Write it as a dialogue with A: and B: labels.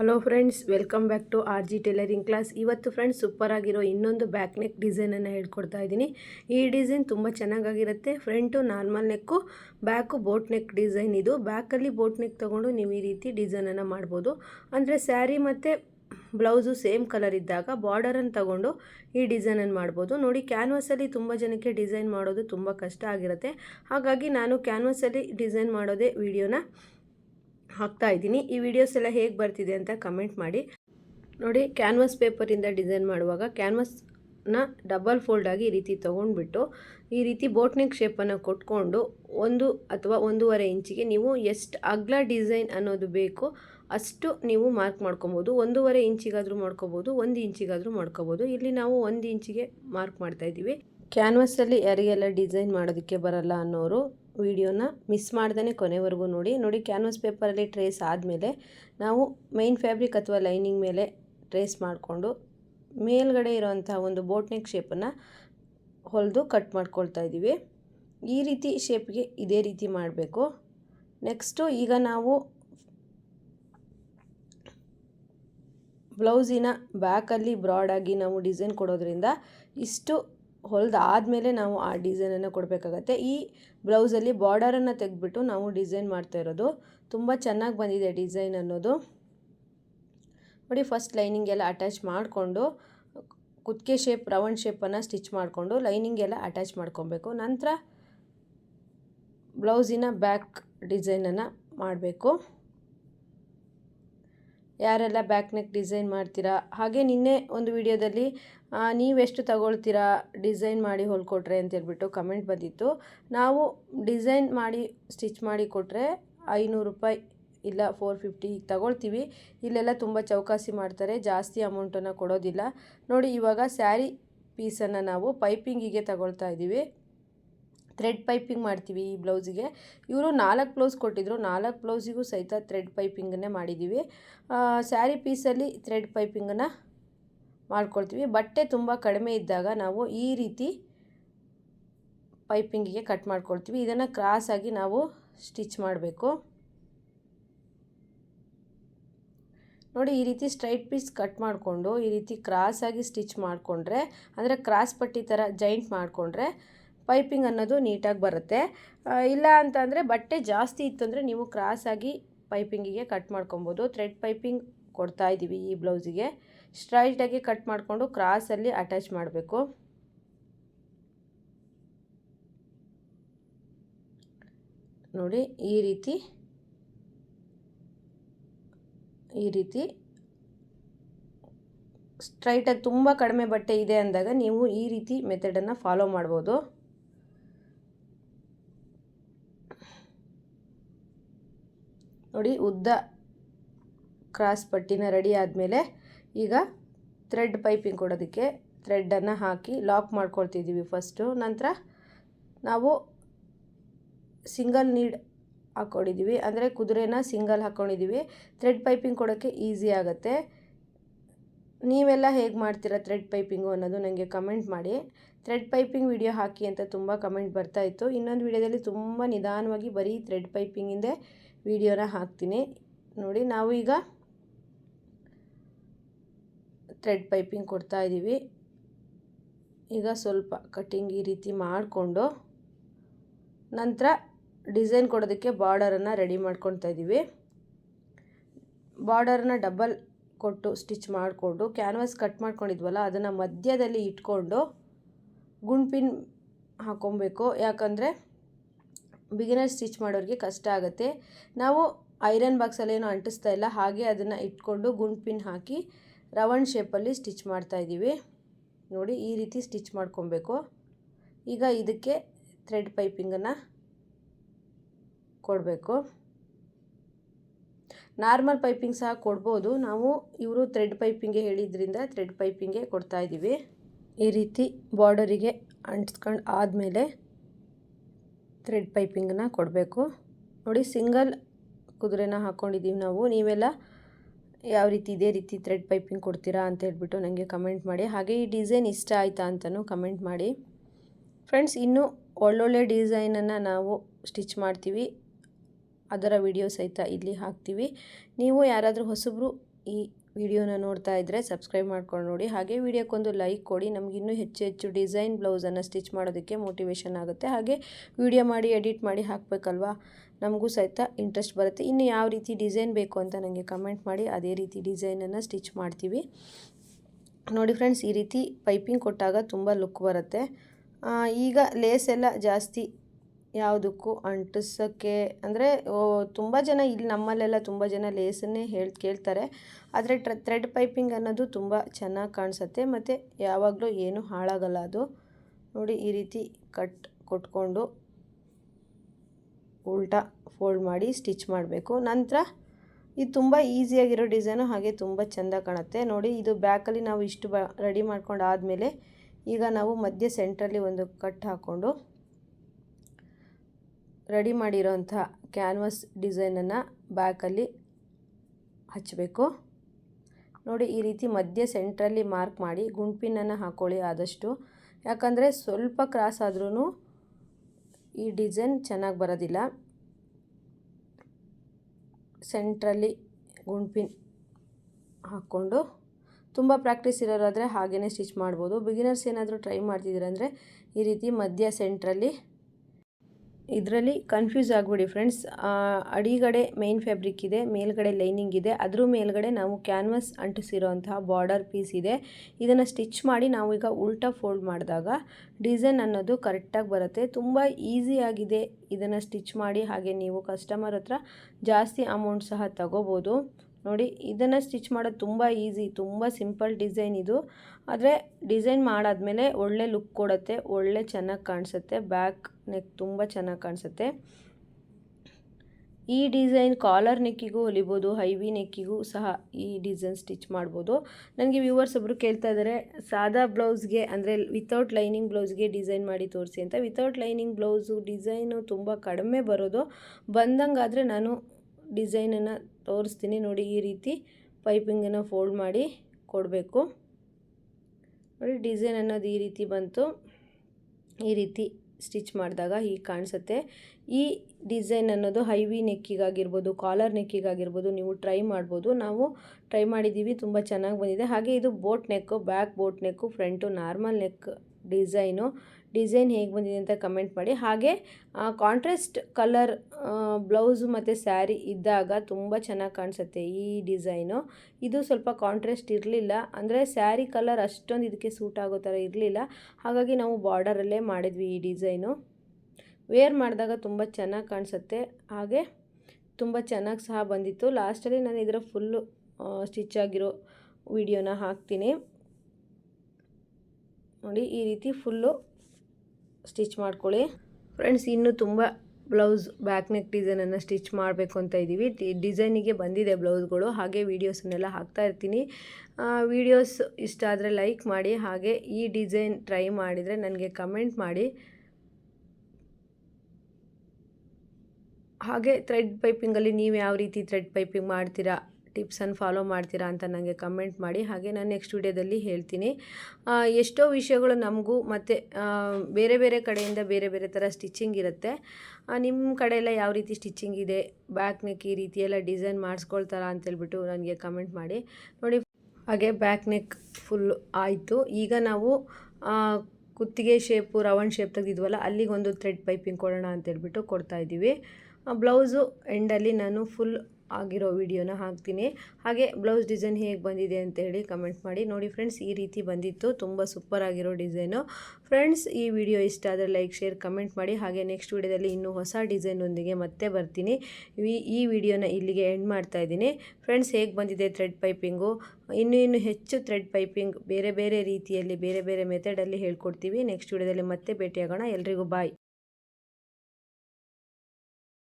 A: Hello friends welcome back to R G tailoring class ಇವತ್ತು friends super ಆಗಿರೋ ಇನ್ನೊಂದು back neck ಡಿಸೈನನ್ನು ಹೇಳ್ಕೊಡ್ತಾ ಇದ್ದೀನಿ. ಈ ಡಿಸೈನ್ ತುಂಬ ಚೆನ್ನಾಗಿರುತ್ತೆ front normal neck back boat neck design ಇದು. ಬ್ಯಾಕಲ್ಲಿ ಬೋಟ್ ನೆಕ್ ತೊಗೊಂಡು ನೀವು ಈ ರೀತಿ ಡಿಸೈನನ್ನು ಮಾಡ್ಬೋದು. ಅಂದರೆ ಸ್ಯಾರಿ ಮತ್ತು ಬ್ಲೌಸು ಸೇಮ್ ಕಲರ್ ಇದ್ದಾಗ ಬಾರ್ಡರನ್ನು ತಗೊಂಡು ಈ ಡಿಸೈನನ್ನು ಮಾಡ್ಬೋದು. ನೋಡಿ ಕ್ಯಾನ್ವಸಲ್ಲಿ ತುಂಬ ಜನಕ್ಕೆ ಡಿಸೈನ್ ಮಾಡೋದು ತುಂಬ ಕಷ್ಟ ಆಗಿರುತ್ತೆ. ಹಾಗಾಗಿ ನಾನು ಕ್ಯಾನ್ವಸಲ್ಲಿ ಡಿಸೈನ್ ಮಾಡೋದೇ ವಿಡಿಯೋನ ಹಾಕ್ತಾ ಇದ್ದೀನಿ. ಈ ವಿಡಿಯೋಸ್ ಎಲ್ಲ ಹೇಗೆ ಬರ್ತಿದೆ ಅಂತ ಕಮೆಂಟ್ ಮಾಡಿ. ನೋಡಿ ಕ್ಯಾನ್ವಾಸ್ ಪೇಪರಿಂದ ಡಿಸೈನ್ ಮಾಡುವಾಗ ಕ್ಯಾನ್ವಾಸ್ನ ಡಬಲ್ ಫೋಲ್ಡ್ ಆಗಿ ಈ ರೀತಿ ತೊಗೊಂಡ್ಬಿಟ್ಟು, ಈ ರೀತಿ ಬೋಟ್ನಿಕ್ ಶೇಪನ್ನು ಕೊಟ್ಕೊಂಡು ಒಂದು ಅಥವಾ ಒಂದೂವರೆ ಇಂಚಿಗೆ ನೀವು ಎಷ್ಟು ಅಗ್ಲ ಡಿಸೈನ್ ಅನ್ನೋದು ಬೇಕು ಅಷ್ಟು ನೀವು ಮಾರ್ಕ್ ಮಾಡ್ಕೊಬೋದು. ಒಂದೂವರೆ ಇಂಚಿಗಾದರೂ ಮಾಡ್ಕೋಬೋದು, ಒಂದು ಇಂಚಿಗಾದರೂ ಮಾಡ್ಕೋಬೋದು. ಇಲ್ಲಿ ನಾವು ಒಂದು ಇಂಚಿಗೆ ಮಾರ್ಕ್ ಮಾಡ್ತಾ ಇದ್ದೀವಿ. ಕ್ಯಾನ್ವಾಸಲ್ಲಿ ಯಾರಿಗೆಲ್ಲ ಡಿಸೈನ್ ಮಾಡೋದಕ್ಕೆ ಬರಲ್ಲ ಅನ್ನೋರು ವಿಡಿಯೋನ ಮಿಸ್ ಮಾಡ್ದೇ ಕೊನೆವರೆಗೂ ನೋಡಿ. ನೋಡಿ ಕ್ಯಾನ್ವಾಸ್ ಪೇಪರಲ್ಲಿ ಟ್ರೇಸ್ ಆದಮೇಲೆ ನಾವು ಮೈನ್ ಫ್ಯಾಬ್ರಿಕ್ ಅಥವಾ ಲೈನಿಂಗ್ ಮೇಲೆ ಟ್ರೇಸ್ ಮಾಡಿಕೊಂಡು ಮೇಲ್ಗಡೆ ಇರೋವಂಥ ಒಂದು ಬೋಟ್ನೆಕ್ ಶೇಪನ್ನು ಹೊಲಿದು ಕಟ್ ಮಾಡ್ಕೊಳ್ತಾ ಇದ್ದೀವಿ. ಈ ರೀತಿ ಶೇಪ್ಗೆ ಇದೇ ರೀತಿ ಮಾಡಬೇಕು. ನೆಕ್ಸ್ಟು ಈಗ ನಾವು ಬ್ಲೌಸಿನ ಬ್ಯಾಕಲ್ಲಿ ಬ್ರಾಡಾಗಿ ನಾವು ಡಿಸೈನ್ ಕೊಡೋದ್ರಿಂದ ಇಷ್ಟು ಹೊಲ್ದಾದಮೇಲೆ ನಾವು ಆ ಡಿಸೈನನ್ನು ಕೊಡಬೇಕಾಗತ್ತೆ. ಈ ಬ್ಲೌಸಲ್ಲಿ ಬಾರ್ಡರನ್ನು ತೆಗೆದ್ಬಿಟ್ಟು ನಾವು ಡಿಸೈನ್ ಮಾಡ್ತಾ ಇರೋದು. ತುಂಬ ಚೆನ್ನಾಗಿ ಬಂದಿದೆ ಡಿಸೈನ್ ಅನ್ನೋದು. ನೋಡಿ, ಫಸ್ಟ್ ಲೈನಿಂಗೆಲ್ಲ ಅಟ್ಯಾಚ್ ಮಾಡಿಕೊಂಡು, ಕುತ್ತಿಗೆ ಶೇಪ್, ರೌಂಡ್ ಶೇಪನ್ನು ಸ್ಟಿಚ್ ಮಾಡಿಕೊಂಡು ಲೈನಿಂಗೆಲ್ಲ ಅಟ್ಯಾಚ್ ಮಾಡ್ಕೊಬೇಕು. ನಂತರ ಬ್ಲೌಸಿನ ಬ್ಯಾಕ್ ಡಿಸೈನನ್ನು ಮಾಡಬೇಕು. ಯಾರೆಲ್ಲ ಬ್ಯಾಕ್ ನೆಕ್ ಡಿಸೈನ್ ಮಾಡ್ತೀರಾ? ಹಾಗೆ ನಿನ್ನೆ ಒಂದು ವಿಡಿಯೋದಲ್ಲಿ ನೀವೆಷ್ಟು ತಗೊಳ್ತೀರಾ ಡಿಸೈನ್ ಮಾಡಿ ಹೊಲ್ಕೊಟ್ರೆ ಅಂತ ಹೇಳ್ಬಿಟ್ಟು ಕಮೆಂಟ್ ಬಂದಿತ್ತು. ನಾವು ಡಿಸೈನ್ ಮಾಡಿ, ಸ್ಟಿಚ್ ಮಾಡಿ ಕೊಟ್ಟರೆ ಐನೂರು ರೂಪಾಯಿ ಇಲ್ಲ ಫೋರ್ ಫಿಫ್ಟಿ ತಗೊಳ್ತೀವಿ. ಇಲ್ಲೆಲ್ಲ ತುಂಬ ಚೌಕಾಸಿ ಮಾಡ್ತಾರೆ, ಜಾಸ್ತಿ ಅಮೌಂಟನ್ನು ಕೊಡೋದಿಲ್ಲ. ನೋಡಿ ಇವಾಗ ಸ್ಯಾರಿ ಪೀಸನ್ನು ನಾವು ಪೈಪಿಂಗಿಗೆ ತಗೊಳ್ತಾ ಇದ್ದೀವಿ. ಥ್ರೆಡ್ ಪೈಪಿಂಗ್ ಮಾಡ್ತೀವಿ ಈ ಬ್ಲೌಸಿಗೆ. ಇವರು ನಾಲ್ಕು ಬ್ಲೌಸ್ ಕೊಟ್ಟಿದ್ದರು ನಾಲ್ಕು ಬ್ಲೌಸಿಗೂ ಸಹಿತ ಥ್ರೆಡ್ ಪೈಪಿಂಗನ್ನೇ ಮಾಡಿದ್ದೀವಿ ಸ್ಯಾರಿ ಪೀಸಲ್ಲಿ ಥ್ರೆಡ್ ಪೈಪಿಂಗನ್ನು ಮಾಡ್ಕೊಳ್ತೀವಿ. ಬಟ್ಟೆ ತುಂಬ ಕಡಿಮೆ ಇದ್ದಾಗ ನಾವು ಈ ರೀತಿ ಪೈಪಿಂಗಿಗೆ ಕಟ್ ಮಾಡ್ಕೊಳ್ತೀವಿ. ಇದನ್ನು ಕ್ರಾಸಾಗಿ ನಾವು ಸ್ಟಿಚ್ ಮಾಡಬೇಕು. ನೋಡಿ, ಈ ರೀತಿ ಸ್ಟ್ರೈಟ್ ಪೀಸ್ ಕಟ್ ಮಾಡಿಕೊಂಡು ಈ ರೀತಿ ಕ್ರಾಸಾಗಿ ಸ್ಟಿಚ್ ಮಾಡಿಕೊಂಡ್ರೆ, ಅಂದರೆ ಕ್ರಾಸ್ ಪಟ್ಟಿ ಥರ ಜಾಯಿಂಟ್ ಮಾಡಿಕೊಂಡ್ರೆ ಪೈಪಿಂಗ್ ಅನ್ನೋದು ನೀಟಾಗಿ ಬರುತ್ತೆ. ಇಲ್ಲ ಅಂತಂದರೆ ಬಟ್ಟೆ ಜಾಸ್ತಿ ಇತ್ತು ಅಂದರೆ ನೀವು ಕ್ರಾಸಾಗಿ ಪೈಪಿಂಗಿಗೆ ಕಟ್ ಮಾಡ್ಕೊಬೋದು. ಥ್ರೆಡ್ ಪೈಪಿಂಗ್ ಕೊಡ್ತಾ ಇದ್ದೀವಿ ಈ ಬ್ಲೌಸಿಗೆ. ಸ್ಟ್ರೈಟಾಗಿ ಕಟ್ ಮಾಡಿಕೊಂಡು ಕ್ರಾಸಲ್ಲಿ ಅಟ್ಯಾಚ್ ಮಾಡಬೇಕು. ನೋಡಿ, ಈ ರೀತಿ. ಈ ರೀತಿ. ಸ್ಟ್ರೈಟಾಗಿ ತುಂಬ ಕಡಿಮೆ ಬಟ್ಟೆ ಇದೆ ಅಂದಾಗ ನೀವು ಈ ರೀತಿ ಮೆಥಡನ್ನು ಫಾಲೋ ಮಾಡ್ಬೋದು. ನೋಡಿ, ಉದ್ದ ಕ್ರಾಸ್ ಪಟ್ಟಿನ ರೆಡಿ ಆದಮೇಲೆ ಈಗ ಥ್ರೆಡ್ ಪೈಪಿಂಗ್ ಕೊಡೋದಕ್ಕೆ ಥ್ರೆಡ್ಡನ್ನು ಹಾಕಿ ಲಾಕ್ ಮಾಡ್ಕೊಳ್ತಿದ್ದೀವಿ ಫಸ್ಟು. ನಂತರ ನಾವು ಸಿಂಗಲ್ ನೀಡ್ ಹಾಕ್ಕೊಂಡಿದ್ದೀವಿ. ಅಂದರೆ ಕುದುರೆನ ಸಿಂಗಲ್ ಹಾಕ್ಕೊಂಡಿದ್ದೀವಿ. ಥ್ರೆಡ್ ಪೈಪಿಂಗ್ ಕೊಡೋಕ್ಕೆ ಈಸಿ ಆಗುತ್ತೆ. ನೀವೆಲ್ಲ ಹೇಗೆ ಮಾಡ್ತೀರಾ ಥ್ರೆಡ್ ಪೈಪಿಂಗು ಅನ್ನೋದು ನನಗೆ ಕಮೆಂಟ್ ಮಾಡಿ. ಥ್ರೆಡ್ ಪೈಪಿಂಗ್ ವಿಡಿಯೋ ಹಾಕಿ ಅಂತ ತುಂಬ ಕಮೆಂಟ್ ಬರ್ತಾಯಿತ್ತು ಇನ್ನೊಂದು ವಿಡಿಯೋದಲ್ಲಿ ತುಂಬ ನಿಧಾನವಾಗಿ ಬರೀ ಥ್ರೆಡ್ ಪೈಪಿಂಗಿಂದೇ ವಿಡಿಯೋನ ಹಾಕ್ತೀನಿ. ನೋಡಿ, ನಾವು ಈಗ ಥ್ರೆಡ್ ಪೈಪಿಂಗ್ ಕೊಡ್ತಾ ಇದ್ದೀವಿ ಈಗ ಸ್ವಲ್ಪ ಕಟ್ಟಿಂಗ್ ಈ ರೀತಿ ಮಾಡಿಕೊಂಡು ನಂತರ ಡಿಸೈನ್ ಕೊಡೋದಕ್ಕೆ ಬಾರ್ಡರನ್ನು ರೆಡಿ ಮಾಡ್ಕೊಳ್ತಾ ಇದ್ದೀವಿ ಬಾರ್ಡರನ್ನು ಡಬಲ್ ಕೊಟ್ಟು ಸ್ಟಿಚ್ ಮಾಡಿಕೊಂಡು ಕ್ಯಾನ್ವಾಸ್ ಕಟ್ ಮಾಡ್ಕೊಂಡಿದ್ವಲ್ಲ, ಅದನ್ನು ಮಧ್ಯದಲ್ಲಿ ಇಟ್ಕೊಂಡು ಗುಂಡ್ಪಿನ್ ಹಾಕ್ಕೊಬೇಕು ಯಾಕಂದರೆ ಬಿಗಿನರ್ ಸ್ಟಿಚ್ ಮಾಡೋರಿಗೆ ಕಷ್ಟ ಆಗುತ್ತೆ. ನಾವು ಐರನ್ ಬಾಕ್ಸಲ್ಲೇನು ಅಂಟಿಸ್ತಾ ಇಲ್ಲ, ಹಾಗೆ ಅದನ್ನು ಇಟ್ಕೊಂಡು ಗುಂಡು ಪಿನ್ ಹಾಕಿ ರೌಂಡ್ ಶೇಪಲ್ಲಿ ಸ್ಟಿಚ್ ಮಾಡ್ತಾಯಿದ್ದೀವಿ ನೋಡಿ, ಈ ರೀತಿ ಸ್ಟಿಚ್ ಮಾಡ್ಕೊಬೇಕು. ಈಗ ಇದಕ್ಕೆ ಥ್ರೆಡ್ ಪೈಪಿಂಗನ್ನು ಕೊಡಬೇಕು. ನಾರ್ಮಲ್ ಪೈಪಿಂಗ್ ಸಹ ಕೊಡ್ಬೋದು. ನಾವು ಇವರು ಥ್ರೆಡ್ ಪೈಪಿಂಗೇ ಹೇಳಿದ್ರಿಂದ ಥ್ರೆಡ್ ಪೈಪಿಂಗ್ಗೆ ಕೊಡ್ತಾಯಿದ್ದೀವಿ ಈ ರೀತಿ ಬಾರ್ಡರಿಗೆ ಅಂಟಿಸ್ಕೊಂಡು ಆದಮೇಲೆ ಥ್ರೆಡ್ ಪೈಪಿಂಗನ್ನ ಕೊಡಬೇಕು. ನೋಡಿ, ಸಿಂಗಲ್ ಕುದುರೆನ ಹಾಕ್ಕೊಂಡಿದ್ದೀವಿ ನಾವು. ನೀವೆಲ್ಲ ಯಾವ ರೀತಿ ಇದೇ ರೀತಿ ಥ್ರೆಡ್ ಪೈಪಿಂಗ್ ಕೊಡ್ತೀರಾ ಅಂತ ಹೇಳ್ಬಿಟ್ಟು ನನಗೆ ಕಮೆಂಟ್ ಮಾಡಿ. ಹಾಗೆ ಈ ಡಿಸೈನ್ ಇಷ್ಟ ಆಯಿತಾ ಅಂತಲೂ ಕಮೆಂಟ್ ಮಾಡಿ. ಫ್ರೆಂಡ್ಸ್, ಇನ್ನೂ ಒಳ್ಳೊಳ್ಳೆ ಡಿಸೈನನ್ನು ನಾವು ಸ್ಟಿಚ್ ಮಾಡ್ತೀವಿ. ಅದರ ವಿಡಿಯೋ ಸಹಿತ ಇಲ್ಲಿ ಹಾಕ್ತೀವಿ. ನೀವು ಯಾರಾದರೂ ಹೊಸಬ್ರು ಈ ವಿಡಿಯೋನ ನೋಡ್ತಾ ಇದ್ದರೆ ಸಬ್ಸ್ಕ್ರೈಬ್ ಮಾಡ್ಕೊಂಡು ನೋಡಿ. ಹಾಗೆ ವಿಡಿಯೋಕ್ಕೊಂದು ಲೈಕ್ ಕೊಡಿ. ನಮ್ಗೆ ಇನ್ನೂ ಹೆಚ್ಚು ಹೆಚ್ಚು ಡಿಸೈನ್ ಬ್ಲೌಸನ್ನು ಸ್ಟಿಚ್ ಮಾಡೋದಕ್ಕೆ ಮೋಟಿವೇಶನ್ ಆಗುತ್ತೆ. ಹಾಗೆ ವಿಡಿಯೋ ಮಾಡಿ, ಎಡಿಟ್ ಮಾಡಿ ಹಾಕಬೇಕಲ್ವಾ? ನಮಗೂ ಸಹಿತ ಇಂಟ್ರೆಸ್ಟ್ ಬರುತ್ತೆ. ಇನ್ನು ಯಾವ ರೀತಿ ಡಿಸೈನ್ ಬೇಕು ಅಂತ ನನಗೆ ಕಮೆಂಟ್ ಮಾಡಿ. ಅದೇ ರೀತಿ ಡಿಸೈನನ್ನು ಸ್ಟಿಚ್ ಮಾಡ್ತೀವಿ. ನೋಡಿ ಫ್ರೆಂಡ್ಸ್, ಈ ರೀತಿ ಪೈಪಿಂಗ್ ಕೊಟ್ಟಾಗ ತುಂಬ ಲುಕ್ ಬರುತ್ತೆ. ಈಗ ಲೇಸ್ ಎಲ್ಲ ಜಾಸ್ತಿ ಯಾವುದಕ್ಕೂ ಅಂಟಿಸೋಕ್ಕೆ ಅಂದರೆ ತುಂಬ ಜನ ಇಲ್ಲಿ ನಮ್ಮಲ್ಲೆಲ್ಲ ತುಂಬ ಜನ ಲೇಸನ್ನೇ ಹೇಳಿ, ಕೇಳ್ತಾರೆ. ಆದರೆ ಟ್ರ, ಥ್ರೆಡ್ ಪೈಪಿಂಗ್ ಅನ್ನೋದು ತುಂಬ ಚೆನ್ನಾಗಿ ಕಾಣಿಸುತ್ತೆ. ಮತ್ತು ಯಾವಾಗಲೂ ಏನೂ ಹಾಳಾಗಲ್ಲ ಅದು. ನೋಡಿ ಈ ರೀತಿ ಕಟ್ ಕೊಟ್ಕೊಂಡು ಉಲ್ಟಾ ಫೋಲ್ಡ್ ಮಾಡಿ ಸ್ಟಿಚ್ ಮಾಡಬೇಕು. ನಂತರ ಇದು ತುಂಬ ಈಸಿಯಾಗಿರೋ ಡಿಸೈನು, ಹಾಗೆ ತುಂಬ ಚೆಂದ ಕಾಣುತ್ತೆ. ನೋಡಿ ಇದು ಬ್ಯಾಕಲ್ಲಿ ನಾವು ಇಷ್ಟು ಬ, ರೆಡಿ ಮಾಡ್ಕೊಂಡು ಆದಮೇಲೆ ಈಗ ನಾವು ಮಧ್ಯ ಸೆಂಟ್ರಲ್ಲಿ ಒಂದು ಕಟ್ ಹಾಕ್ಕೊಂಡು ರೆಡಿ ಮಾಡಿರೋಂಥ ಕ್ಯಾನ್ವಸ್ ಡಿಸೈನನ್ನು ಬ್ಯಾಕಲ್ಲಿ ಹಚ್ಚಬೇಕು. ನೋಡಿ, ಈ ರೀತಿ ಮಧ್ಯ ಸೆಂಟ್ರಲ್ಲಿ ಮಾರ್ಕ್ ಮಾಡಿ ಗುಂಪಿನನ್ನು ಹಾಕ್ಕೊಳ್ಳಿ ಆದಷ್ಟು. ಯಾಕಂದರೆ ಸ್ವಲ್ಪ ಕ್ರಾಸ್ ಆದ್ರೂ ಈ ಡಿಸೈನ್ ಚೆನ್ನಾಗಿ ಬರೋದಿಲ್ಲ. ಸೆಂಟ್ರಲ್ಲಿ ಗುಂಪಿನ ಹಾಕ್ಕೊಂಡು ತುಂಬ ಪ್ರಾಕ್ಟೀಸ್ ಇರೋರಾದರೆ ಹಾಗೇ ಸ್ಟಿಚ್ ಮಾಡ್ಬೋದು. ಬಿಗಿನರ್ಸ್ ಏನಾದರೂ ಟ್ರೈ ಮಾಡ್ತಿದ್ದೀರಂದರೆ ಈ ರೀತಿ ಮಧ್ಯ ಸೆಂಟ್ರಲ್ಲಿ ಇದರಲ್ಲಿ ಕನ್ಫ್ಯೂಸ್ ಆಗಿಬಿಡಿ ಫ್ರೆಂಡ್ಸ್ ಅಡಿಗಡೆ ಮೇನ್ ಫ್ಯಾಬ್ರಿಕ್ ಇದೆ, ಮೇಲ್ಗಡೆ ಲೈನಿಂಗ್ ಇದೆ. ಅದ್ರ ಮೇಲ್ಗಡೆ ನಾವು ಕ್ಯಾನ್ವಸ್ ಅಂಟಿಸಿರೋಂತಹ ಬಾರ್ಡರ್ ಪೀಸ್ ಇದೆ. ಇದನ್ನು ಸ್ಟಿಚ್ ಮಾಡಿ ನಾವು ಈಗ ಉಲ್ಟಾ ಫೋಲ್ಡ್ ಮಾಡಿದಾಗ ಡಿಸೈನ್ ಅನ್ನೋದು ಕರೆಕ್ಟಾಗಿ ಬರುತ್ತೆ. ತುಂಬ ಈಸಿಯಾಗಿದೆ ಇದನ್ನು ಸ್ಟಿಚ್ ಮಾಡಿ, ಹಾಗೆ ನೀವು ಕಸ್ಟಮರ್ ಹತ್ರ ಜಾಸ್ತಿ ಅಮೌಂಟ್ ಸಹ ತಗೋಬೋದು. ನೋಡಿ, ಇದನ್ನು ಸ್ಟಿಚ್ ಮಾಡೋದು ತುಂಬ ಈಸಿ, ತುಂಬ ಸಿಂಪಲ್ ಡಿಸೈನ್ ಇದು. ಆದರೆ ಡಿಸೈನ್ ಮಾಡಾದಮೇಲೆ ಒಳ್ಳೆ ಲುಕ್ ಕೊಡುತ್ತೆ, ಒಳ್ಳೆ ಚೆನ್ನಾಗಿ ಕಾಣಿಸುತ್ತೆ, ಬ್ಯಾಕ್ ನೆಕ್ ತುಂಬ ಚೆನ್ನಾಗಿ ಕಾಣಿಸುತ್ತೆ. ಈ ಡಿಸೈನ್ ಕಾಲರ್ ನೆಕ್ಕಿಗೂ ಹೊಲಿಬೋದು, ಹೈವಿ ನೆಕ್ಕಿಗೂ ಸಹ ಈ ಡಿಸೈನ್ ಸ್ಟಿಚ್ ಮಾಡ್ಬೋದು. ನನಗೆ ವ್ಯೂವರ್ಸ್ ಒಬ್ಬರು ಕೇಳ್ತಾ ಇದ್ದಾರೆ ಸಾದಾ ಬ್ಲೌಸ್ಗೆ ಅಂದರೆ ವಿತೌಟ್ ಲೈನಿಂಗ್ ಬ್ಲೌಸ್ಗೆ ಡಿಸೈನ್ ಮಾಡಿ ತೋರಿಸಿ ಅಂತ. ವಿತೌಟ್ ಲೈನಿಂಗ್ ಬ್ಲೌಸು ಡಿಸೈನು ತುಂಬ ಕಡಿಮೆ ಬರೋದು. ಬಂದಂಗಾದರೆ ನಾನು ಡಿಸೈನನ್ನು ತೋರಿಸ್ತೀನಿ ನೋಡಿ ಈ ರೀತಿ ಪೈಪಿಂಗನ್ನು ಫೋಲ್ಡ್ ಮಾಡಿ ಕೊಡಬೇಕು. ನೋಡಿ ಡಿಸೈನ್ ಅನ್ನೋದು ಈ ರೀತಿ ಬಂತು. ಈ ರೀತಿ ಸ್ಟಿಚ್ ಮಾಡಿದಾಗ ಹೀಗೆ ಕಾಣಿಸುತ್ತೆ. ಈ ಡಿಸೈನ್ ಅನ್ನೋದು ಹೈವಿ ನೆಕ್ಕಿಗಾಗಿರ್ಬೋದು, ಕಾಲರ್ ನೆಕ್ಕಿಗಾಗಿರ್ಬೋದು ನೀವು ಟ್ರೈ ಮಾಡ್ಬೋದು. ನಾವು ಟ್ರೈ ಮಾಡಿದ್ದೀವಿ, ತುಂಬ ಚೆನ್ನಾಗಿ ಬಂದಿದೆ. ಹಾಗೆ ಇದು boat neck, back boat neck, front normal neck design. Design ಹೇಗೆ ಬಂದಿದೆ ಅಂತ ಕಮೆಂಟ್ ಮಾಡಿ. ಹಾಗೆ ಕಾಂಟ್ರಾಸ್ಟ್ ಕಲರ್ ಬ್ಲೌಸು ಮತ್ತು ಸ್ಯಾರಿ ಇದ್ದಾಗ ತುಂಬ ಚೆನ್ನಾಗಿ ಕಾಣಿಸುತ್ತೆ ಈ ಡಿಸೈನು. ಇದು ಸ್ವಲ್ಪ ಕಾಂಟ್ರಾಸ್ಟ್ ಇರಲಿಲ್ಲ, ಅಂದರೆ ಸ್ಯಾರಿ ಕಲರ್ ಅಷ್ಟೊಂದು ಇದಕ್ಕೆ ಸೂಟ್ ಆಗೋ ಥರ ಇರಲಿಲ್ಲ. ಹಾಗಾಗಿ ನಾವು ಬಾರ್ಡರಲ್ಲೇ ಮಾಡಿದ್ವಿ ಈ ಡಿಸೈನು. ವೇರ್ ಮಾಡಿದಾಗ ತುಂಬ ಚೆನ್ನಾಗಿ ಕಾಣಿಸುತ್ತೆ. ಹಾಗೆ, ತುಂಬ ಚೆನ್ನಾಗಿ ಸಹ ಬಂದಿತ್ತು. ಲಾಸ್ಟಲ್ಲಿ ನಾನು ಇದರ ಫುಲ್ಲು ಸ್ಟಿಚ್ ಆಗಿರೋ ವಿಡಿಯೋನ ಹಾಕ್ತೀನಿ. ನೋಡಿ, ಈ ರೀತಿ ಫುಲ್ಲು ಸ್ಟಿಚ್ ಮಾಡ್ಕೊಳ್ಳಿ. ಫ್ರೆಂಡ್ಸ್, ಇನ್ನೂ ತುಂಬ ಬ್ಲೌಸ್ ಬ್ಯಾಕ್ ನೆಕ್ ಡಿಸೈನನ್ನು ಸ್ಟಿಚ್ ಮಾಡಬೇಕು ಅಂತ ಇದ್ದೀವಿ. ಡಿಸೈನಿಗೆ ಬಂದಿದೆ ಬ್ಲೌಸ್ಗಳು. ಹಾಗೆ ವೀಡಿಯೋಸನ್ನೆಲ್ಲ ಹಾಕ್ತಾ ಇರ್ತೀನಿ. ವೀಡಿಯೋಸ್ ಇಷ್ಟ ಆದರೆ ಲೈಕ್ ಮಾಡಿ, ಹಾಗೆ ಈ ಡಿಸೈನ್ ಟ್ರೈ ಮಾಡಿದರೆ ನನಗೆ ಕಮೆಂಟ್ ಮಾಡಿ. ಹಾಗೆ ಥ್ರೆಡ್ ಪೈಪಿಂಗಲ್ಲಿ ನೀವು ಯಾವ ರೀತಿ ಥ್ರೆಡ್ ಪೈಪಿಂಗ್ ಮಾಡ್ತೀರಾ ಟಿಪ್ಸನ್ನು ಫಾಲೋ ಮಾಡ್ತೀರಾ ಅಂತ ನನಗೆ ಕಮೆಂಟ್ ಮಾಡಿ. ಹಾಗೆ ನಾನು ನೆಕ್ಸ್ಟ್ ವಿಡಿಯೋದಲ್ಲಿ ಹೇಳ್ತೀನಿ. ಎಷ್ಟೋ ವಿಷಯಗಳು ನಮಗೂ ಮತ್ತು ಬೇರೆ ಬೇರೆ ಕಡೆಯಿಂದ ಬೇರೆ ಬೇರೆ ಥರ ಸ್ಟಿಚಿಂಗ್ ಇರುತ್ತೆ. ನಿಮ್ಮ ಕಡೆ ಯಾವ ರೀತಿ ಸ್ಟಿಚಿಂಗ್ ಇದೆ, ಬ್ಯಾಕ್, ನೆಕ್ ಈ ರೀತಿ ಎಲ್ಲ ಡಿಸೈನ್ ಮಾಡಿಸ್ಕೊಳ್ತಾರಾ ಅಂತೇಳ್ಬಿಟ್ಟು ನನಗೆ ಕಮೆಂಟ್ ಮಾಡಿ. ನೋಡಿ, ಹಾಗೆ ಬ್ಯಾಕ್, ನೆಕ್ ಫುಲ್ ಆಯಿತು. ಈಗ ನಾವು ಕುತ್ತಿಗೆ ಶೇಪು, ರೌಂಡ್ ಶೇಪ್ ತೆಗೆದಿದ್ವಲ್ಲ ಅಲ್ಲಿಗೆ ಒಂದು ಥ್ರೆಡ್ ಪೈಪಿಂಗ್ ಕೊಡೋಣ ಅಂತೇಳ್ಬಿಟ್ಟು ಕೊಡ್ತಾಯಿದ್ದೀವಿ ಬ್ಲೌಸು ಎಂಡಲ್ಲಿ ನಾನು ಫುಲ್ ಆಗಿರೋ ವಿಡಿಯೋನ ಹಾಕ್ತೀನಿ. ಹಾಗೆ ಬ್ಲೌಸ್ ಡಿಸೈನ್ ಹೇಗೆ ಬಂದಿದೆ ಅಂತ ಹೇಳಿ ಕಮೆಂಟ್ ಮಾಡಿ. ನೋಡಿ ಫ್ರೆಂಡ್ಸ್, ಈ ರೀತಿ ಬಂದಿತ್ತು. ತುಂಬ ಸೂಪರ್ ಆಗಿರೋ ಡಿಸೈನು. ಫ್ರೆಂಡ್ಸ್, ಈ ವಿಡಿಯೋ ಇಷ್ಟ ಆದರೆ ಲೈಕ್, ಶೇರ್, ಕಮೆಂಟ್ ಮಾಡಿ. ಹಾಗೆ ನೆಕ್ಸ್ಟ್ ವಿಡಿಯೋದಲ್ಲಿ ಇನ್ನೂ ಹೊಸ ಡಿಸೈನೊಂದಿಗೆ ಮತ್ತೆ ಬರ್ತೀನಿ. ಈ ವಿಡಿಯೋನ ಇಲ್ಲಿಗೆ ಎಂಡ್ ಮಾಡ್ತಾ ಇದ್ದೀನಿ. ಫ್ರೆಂಡ್ಸ್, ಹೇಗೆ ಬಂದಿದೆ ಥ್ರೆಡ್ ಪೈಪಿಂಗು ಇನ್ನೂ ಇನ್ನೂ ಹೆಚ್ಚು ಥ್ರೆಡ್ ಪೈಪಿಂಗ್ ಬೇರೆ ಬೇರೆ ರೀತಿಯಲ್ಲಿ, ಬೇರೆ ಬೇರೆ ಮೆಥಡಲ್ಲಿ ಹೇಳ್ಕೊಡ್ತೀವಿ. ನೆಕ್ಸ್ಟ್ ವಿಡಿಯೋದಲ್ಲಿ ಮತ್ತೆ ಭೇಟಿಯಾಗೋಣ. ಎಲ್ರಿಗೂ ಬಾಯ್